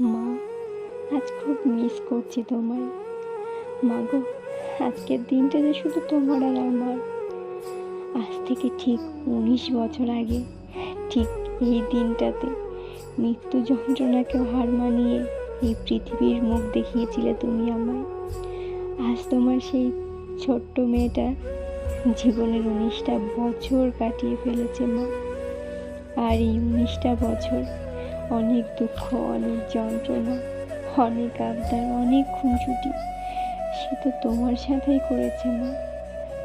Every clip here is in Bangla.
মা, আজ খুব মিস করছি তোমায়। মা গো, আজকের দিনটা যে শুধু তোমার আর আমার। আজ থেকে ঠিক উনিশ বছর আগে, ঠিক এই দিনটাতে মৃত্যু যন্ত্রণাকেও হার মানিয়ে এই পৃথিবীর মুখ দেখিয়েছিলে তুমি আমায়। আজ তোমার সেই ছোট্ট মেয়েটা জীবনের উনিশটা বছর কাটিয়ে ফেলেছে মা। আর এই উনিশটা বছর অনেক দুঃখ, অনেক যন্ত্রণা, অনেক আবদার, অনেক খুনসুটি। সে তো তোমার সাথেই করেছে মা।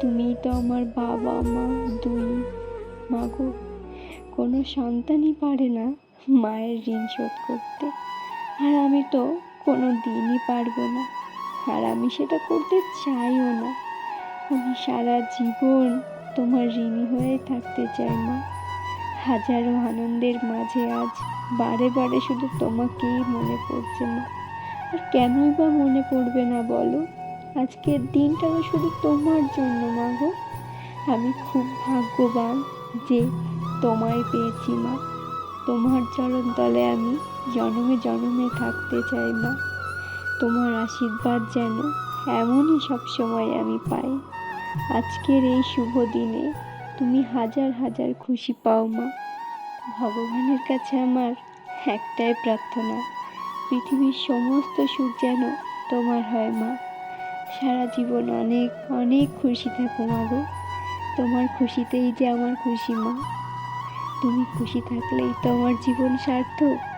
তুমিই তো আমার বাবা, মা, দুই, মা গো। কোনো সন্তানই পারে না মায়ের ঋণ শোধ করতে। আর আমি তো কোনো দিনই পারব না। আর আমি সেটা করতে চাইও না। আমি সারা জীবন তোমার ঋণী হয়ে থাকতে চাই মা। হাজারো আনন্দের মাঝে আজ বারে বারে শুধু তোমাকেই মনে পড়ছে মা। আর কেনই বা মনে পড়বে না বলো? আজকের দিনটা তো শুধু তোমার জন্য মা গো। আমি খুব ভাগ্যবান যে তোমায় পেয়েছি মা। তোমার চরণ তলে আমি জনমে জনমে থাকতে চাই মা। তোমার আশীর্বাদ যেন এমনই সব সময় আমি পাই। আজকের এই শুভ দিনে তুমি হাজার হাজার খুশি পাও মা। ভগবানের কাছে আমার একটাই প্রার্থনা, পৃথিবীর সমস্ত সুখ যেন তোমার হয় মা। সারা জীবন অনেক অনেক খুশি থাকো মা গো। তোমার খুশিতেই যে আমার খুশি মা। তুমি খুশি থাকলেই তোমার জীবন সার্থক।